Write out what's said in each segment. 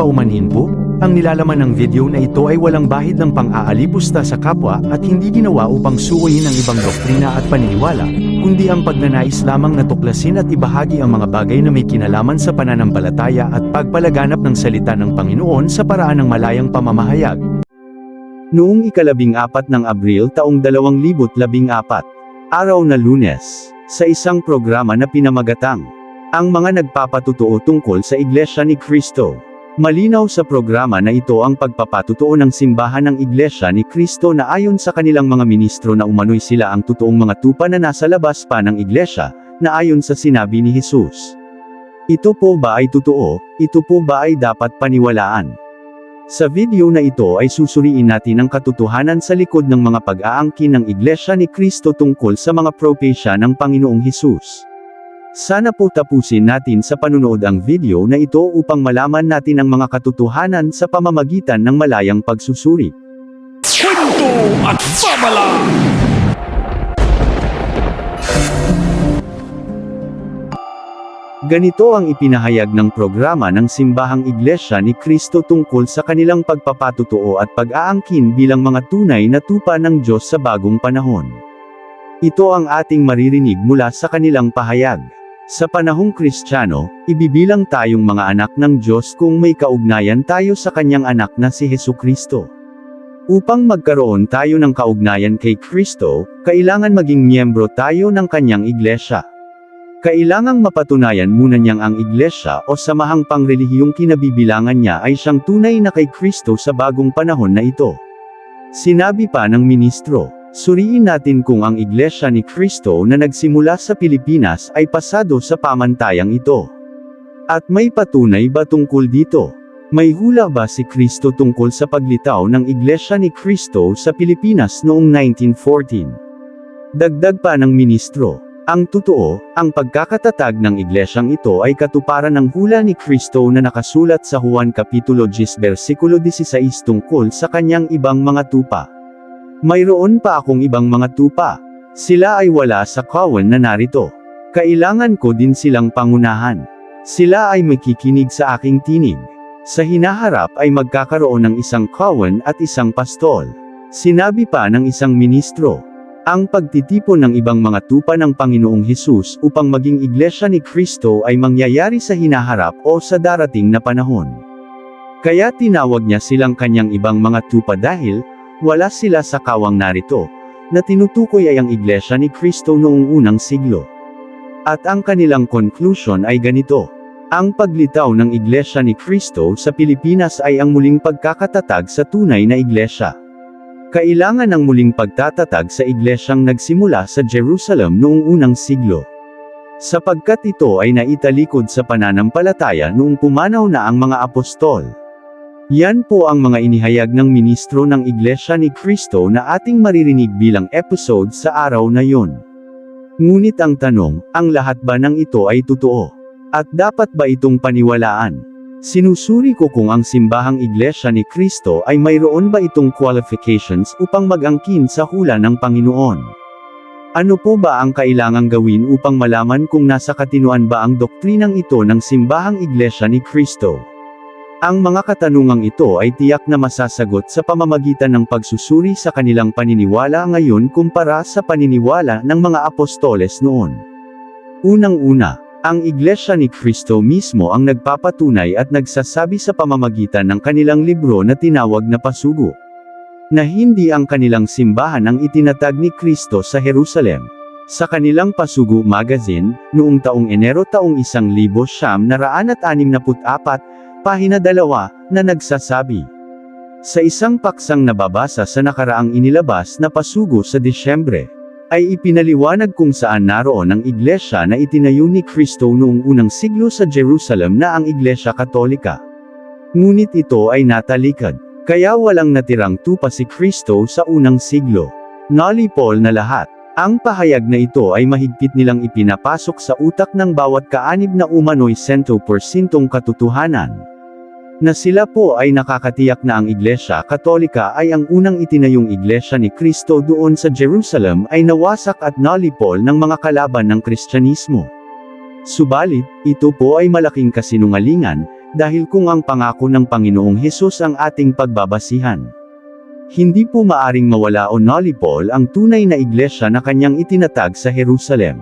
paumanhin po? Ang nilalaman ng video na ito ay walang bahid ng pang-aalipusta sa kapwa at hindi ginawa upang suwayin ang ibang doktrina at paniniwala, kundi ang pagnanais lamang na tuklasin at ibahagi ang mga bagay na may kinalaman sa pananampalataya at pagpalaganap ng salita ng Panginoon sa paraan ng malayang pamamahayag. Noong ikalabing apat ng Abril taong 2014, araw na lunes, sa isang programa na pinamagatang, ang mga nagpapatutuo tungkol sa Iglesia ni Cristo. Malinaw sa programa na ito ang pagpapatutuo ng simbahan ng Iglesia ni Cristo na ayon sa kanilang mga ministro na umano'y sila ang totoong mga tupa na nasa labas pa ng Iglesia, na ayon sa sinabi ni Jesus. Ito po ba ay totoo, ito po ba ay dapat paniwalaan? Sa video na ito ay susuriin natin ang katotohanan sa likod ng mga pag-aangkin ng Iglesia ni Cristo tungkol sa mga propesya ng Panginoong Hesus. Sana po tapusin natin sa panunood ang video na ito upang malaman natin ang mga katotohanan sa pamamagitan ng malayang pagsusuri. Kwento at babala! Ganito ang ipinahayag ng programa ng Simbahang Iglesia ni Cristo tungkol sa kanilang pagpapatutuo at pag-aangkin bilang mga tunay na tupa ng Diyos sa bagong panahon. Ito ang ating maririnig mula sa kanilang pahayag. Sa panahong Kristiyano, ibibilang tayong mga anak ng Diyos kung may kaugnayan tayo sa kanyang anak na si Heso Kristo. Upang magkaroon tayo ng kaugnayan kay Kristo, kailangan maging miyembro tayo ng kanyang iglesia. Kailangang mapatunayan muna niyang ang iglesia o samahang pangrelihiyong kinabibilangan niya ay siyang tunay na kay Kristo sa bagong panahon na ito. Sinabi pa ng ministro, suriin natin kung ang iglesia ni Kristo na nagsimula sa Pilipinas ay pasado sa pamantayang ito. At may patunay ba tungkol dito? May hula ba si Kristo tungkol sa paglitaw ng iglesia ni Kristo sa Pilipinas noong 1914? Dagdag pa ng ministro, ang totoo, ang pagkakatatag ng iglesyang ito ay katuparan ng hula ni Kristo na nakasulat sa Juan Kapitulo 10 versikulo 16 tungkol sa kanyang ibang mga tupa. Mayroon pa akong ibang mga tupa. Sila ay wala sa kawan na narito. Kailangan ko din silang pangunahan. Sila ay makikinig sa aking tinig. Sa hinaharap ay magkakaroon ng isang kawan at isang pastol. Sinabi pa ng isang ministro, ang pagtitipon ng ibang mga tupa ng Panginoong Hesus upang maging iglesia ni Kristo ay mangyayari sa hinaharap o sa darating na panahon. Kaya tinawag niya silang kanyang ibang mga tupa dahil, wala sila sa kawang narito, na tinutukoy ay ang iglesia ni Kristo noong unang siglo. At ang kanilang conclusion ay ganito. Ang paglitaw ng iglesia ni Kristo sa Pilipinas ay ang muling pagkakatatag sa tunay na iglesia. Kailangan ng muling pagtatatag sa iglesyang nagsimula sa Jerusalem noong unang siglo. Sapagkat ito ay naitalikod sa pananampalataya noong pumanaw na ang mga apostol. Yan po ang mga inihayag ng ministro ng Iglesia ni Kristo na ating maririnig bilang episode sa araw na yon. Ngunit ang tanong, ang lahat ba ng ito ay totoo? At dapat ba itong paniwalaan? Sinusuri ko kung ang simbahang iglesia ni Kristo ay mayroon ba itong qualifications upang mag-angkin sa hula ng Panginoon. Ano po ba ang kailangang gawin upang malaman kung nasa katinuan ba ang doktrinang ito ng simbahang iglesia ni Kristo? Ang mga katanungang ito ay tiyak na masasagot sa pamamagitan ng pagsusuri sa kanilang paniniwala ngayon kumpara sa paniniwala ng mga apostoles noon. Unang-una, ang Iglesia ni Kristo mismo ang nagpapatunay at nagsasabi sa pamamagitan ng kanilang libro na tinawag na pasugo. Na hindi ang kanilang simbahan ang itinatag ni Kristo sa Jerusalem. Sa kanilang Pasugo Magazine, noong taong Enero taong 1964, pahina 2, na nagsasabi. Sa isang paksang nababasa sa nakaraang inilabas na pasugo sa Disyembre, ay ipinaliwanag kung saan naroon ang iglesia na itinayo ni Kristo noong unang siglo sa Jerusalem na ang Iglesia Katolika. Ngunit ito ay natalikad, kaya walang natirang tupa si Kristo sa unang siglo. Paul na lahat. Ang pahayag na ito ay mahigpit nilang ipinapasok sa utak ng bawat kaanib na umano'y 100% katotohanan na sila po ay nakakatiyak na ang Iglesia Katolika ay ang unang itinayong Iglesia ni Kristo doon sa Jerusalem ay nawasak at nalipol ng mga kalaban ng Kristyanismo. Subalit, ito po ay malaking kasinungalingan, dahil kung ang pangako ng Panginoong Hesus ang ating pagbabasihan. Hindi po maaring mawala o nullipol ang tunay na iglesia na kanyang itinatag sa Jerusalem.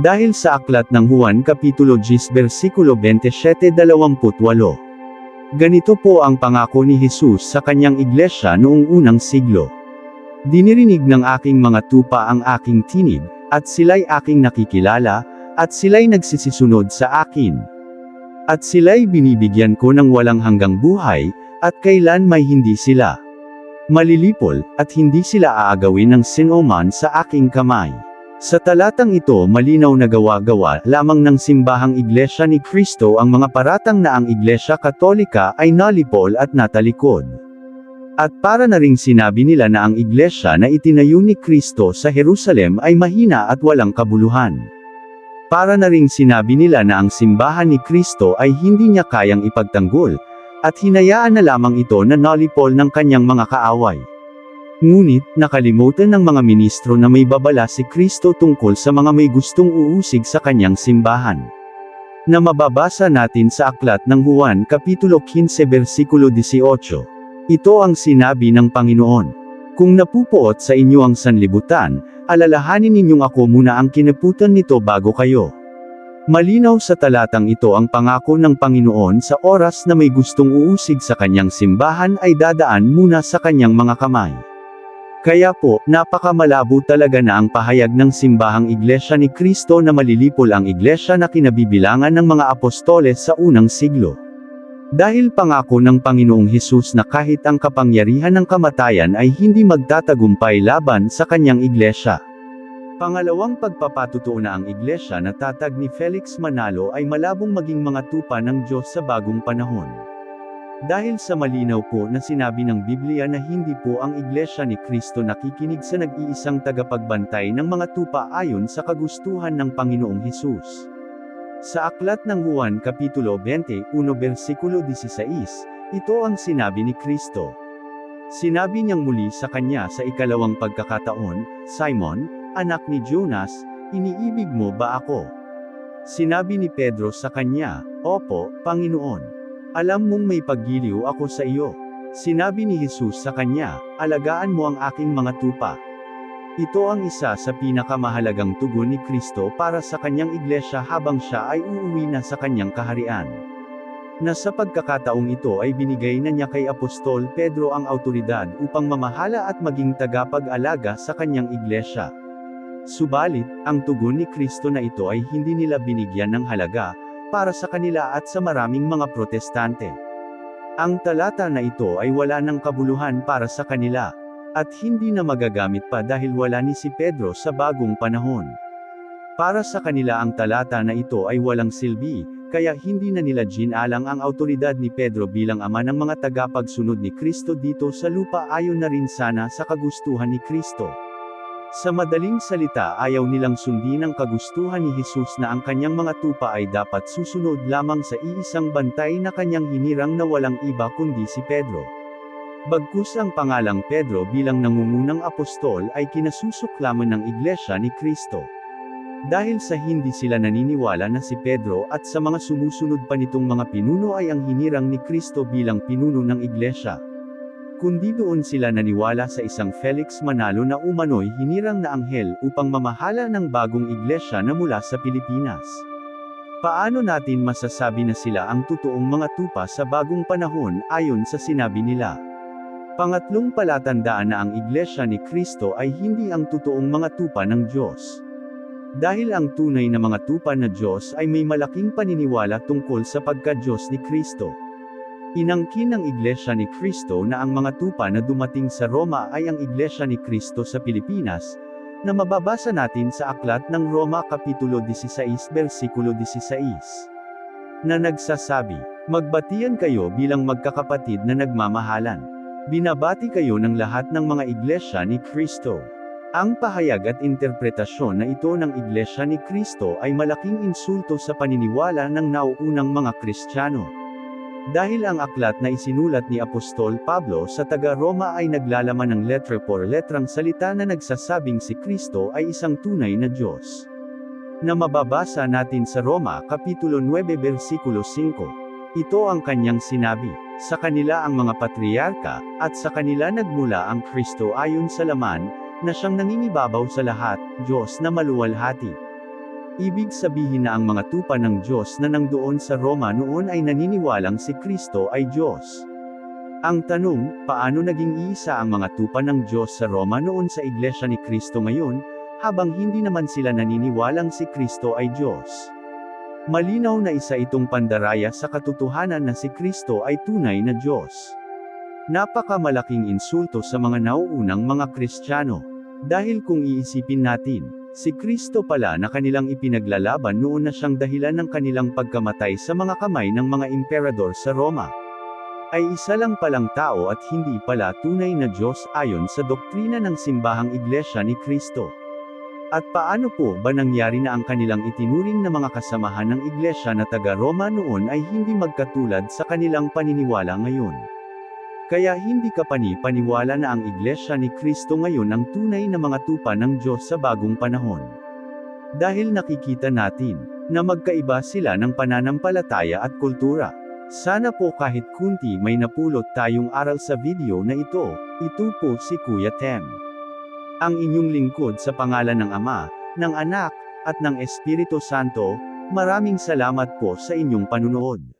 Dahil sa aklat ng Juan Kapitulo 10 versikulo 27-28. Ganito po ang pangako ni Jesus sa kanyang iglesia noong unang siglo. Dinirinig ng aking mga tupa ang aking tinig, at sila'y aking nakikilala, at sila'y nagsisisunod sa akin. At sila'y binibigyan ko ng walang hanggang buhay, at kailan may hindi sila. Malilipol, at hindi sila aagawin ng sinoman sa aking kamay. Sa talatang ito malinaw na gawa-gawa lamang ng simbahang iglesia ni Kristo ang mga paratang na ang iglesia katolika ay nalipol at natalikod. At para na ring sinabi nila na ang iglesia na itinayo ni Kristo sa Jerusalem ay mahina at walang kabuluhan. Para na ring sinabi nila na ang simbahan ni Kristo ay hindi niya kayang ipagtanggol, at hinayaan na lamang ito na nalipol ng kanyang mga kaaway. Ngunit, nakalimutan ng mga ministro na may babala si Kristo tungkol sa mga may gustong uusig sa kanyang simbahan. Na mababasa natin sa aklat ng Juan Kapitulo 15 versikulo 18. Ito ang sinabi ng Panginoon. Kung napupuot sa inyo ang sanlibutan, alalahanin ninyong ako muna ang kinaputan nito bago kayo. Malinaw sa talatang ito ang pangako ng Panginoon sa oras na may gustong uusig sa kanyang simbahan ay dadaan muna sa kanyang mga kamay. Kaya po, napakamalabo talaga na ang pahayag ng simbahang iglesia ni Kristo na malilipol ang iglesia na kinabibilangan ng mga apostoles sa unang siglo. Dahil pangako ng Panginoong Hesus na kahit ang kapangyarihan ng kamatayan ay hindi magtatagumpay laban sa kanyang iglesia. Pangalawang pagpapatutuo na ang iglesia na tatag ni Felix Manalo ay malabong maging mga tupa ng Diyos sa bagong panahon. Dahil sa malinaw po na sinabi ng Biblia na hindi po ang iglesia ni Kristo nakikinig sa nag-iisang tagapagbantay ng mga tupa ayon sa kagustuhan ng Panginoong Hesus. Sa aklat ng Juan Kapitulo 21 versikulo 16, ito ang sinabi ni Kristo. Sinabi niyang muli sa kanya sa ikalawang pagkakataon, Simon, anak ni Jonas, iniibig mo ba ako? Sinabi ni Pedro sa kanya, Opo, Panginoon. Alam mong may paggiliw ako sa iyo. Sinabi ni Jesus sa kanya, alagaan mo ang aking mga tupa. Ito ang isa sa pinakamahalagang tugon ni Kristo para sa kanyang iglesia habang siya ay uuwi na sa kanyang kaharian. Na sa pagkakataong ito ay binigay na niya kay Apostol Pedro ang autoridad upang mamahala at maging tagapag-alaga sa kanyang iglesia. Subalit, ang tugon ni Kristo na ito ay hindi nila binigyan ng halaga, para sa kanila at sa maraming mga protestante. Ang talata na ito ay wala ng kabuluhan para sa kanila, at hindi na magagamit pa dahil wala ni si Pedro sa bagong panahon. Para sa kanila ang talata na ito ay walang silbi, kaya hindi na nila ginalang ang autoridad ni Pedro bilang ama ng mga tagapagsunod ni Kristo dito sa lupa ayon na rin sana sa kagustuhan ni Kristo. Sa madaling salita ayaw nilang sundin ang kagustuhan ni Jesus na ang kanyang mga tupa ay dapat susunod lamang sa iisang bantay na kanyang hinirang na walang iba kundi si Pedro. Bagkus ang pangalang Pedro bilang nangungunang apostol ay kinasusuklaman ng iglesia ni Kristo. Dahil sa hindi sila naniniwala na si Pedro at sa mga sumusunod pa nitong mga pinuno ay ang hinirang ni Kristo bilang pinuno ng iglesia. Kundi doon sila naniwala sa isang Felix Manalo na umano'y hinirang na anghel upang mamahala ng bagong iglesia na mula sa Pilipinas. Paano natin masasabi na sila ang totoong mga tupa sa bagong panahon ayon sa sinabi nila? Pangatlong palatandaan na ang iglesia ni Kristo ay hindi ang totoong mga tupa ng Diyos. Dahil ang tunay na mga tupa na Diyos ay may malaking paniniwala tungkol sa pagka-Diyos ni Kristo. Inangkin ng Iglesia ni Kristo na ang mga tupa na dumating sa Roma ay ang Iglesia ni Kristo sa Pilipinas, na mababasa natin sa aklat ng Roma Kapitulo 16 versikulo 16. Na nagsasabi, Magbatian kayo bilang magkakapatid na nagmamahalan. Binabati kayo ng lahat ng mga iglesia ni Kristo. Ang pahayag at interpretasyon na ito ng Iglesia ni Kristo ay malaking insulto sa paniniwala ng nauunang mga Kristiyano. Dahil ang aklat na isinulat ni Apostol Pablo sa taga-Roma ay naglalaman ng letra por letrang salita na nagsasabing si Kristo ay isang tunay na Diyos. Na mababasa natin sa Roma Kapitulo 9 versikulo 5. Ito ang kanyang sinabi, sa kanila ang mga patriarka, at sa kanila nagmula ang Kristo ayon sa laman, na siyang nangingibabaw sa lahat, Diyos na maluwalhati. Ibig sabihin na ang mga tupa ng Diyos na nangdoon sa Roma noon ay naniniwalang si Kristo ay Diyos. Ang tanong, paano naging iisa ang mga tupa ng Diyos sa Roma noon sa Iglesia ni Kristo ngayon, habang hindi naman sila naniniwalang si Kristo ay Diyos? Malinaw na isa itong pandaraya sa katotohanan na si Kristo ay tunay na Diyos. Napakamalaking insulto sa mga nauunang mga Kristiyano. Dahil kung iisipin natin, si Kristo pala na kanilang ipinaglalaban noon na siyang dahilan ng kanilang pagkamatay sa mga kamay ng mga emperador sa Roma. Ay isa lang palang tao at hindi pala tunay na Diyos ayon sa doktrina ng simbahang iglesia ni Kristo. At paano po ba nangyari na ang kanilang itinuring na mga kasamahan ng iglesia na taga-Roma noon ay hindi magkatulad sa kanilang paniniwala ngayon? Kaya hindi ka pani-paniwala na ang iglesia ni Kristo ngayon ang tunay na mga tupa ng Diyos sa bagong panahon. Dahil nakikita natin, na magkaiba sila ng pananampalataya at kultura. Sana po kahit kunti may napulot tayong aral sa video na ito, ito po si Kuya Tem. Ang inyong lingkod sa pangalan ng Ama, ng Anak, at ng Espiritu Santo, maraming salamat po sa inyong panunood.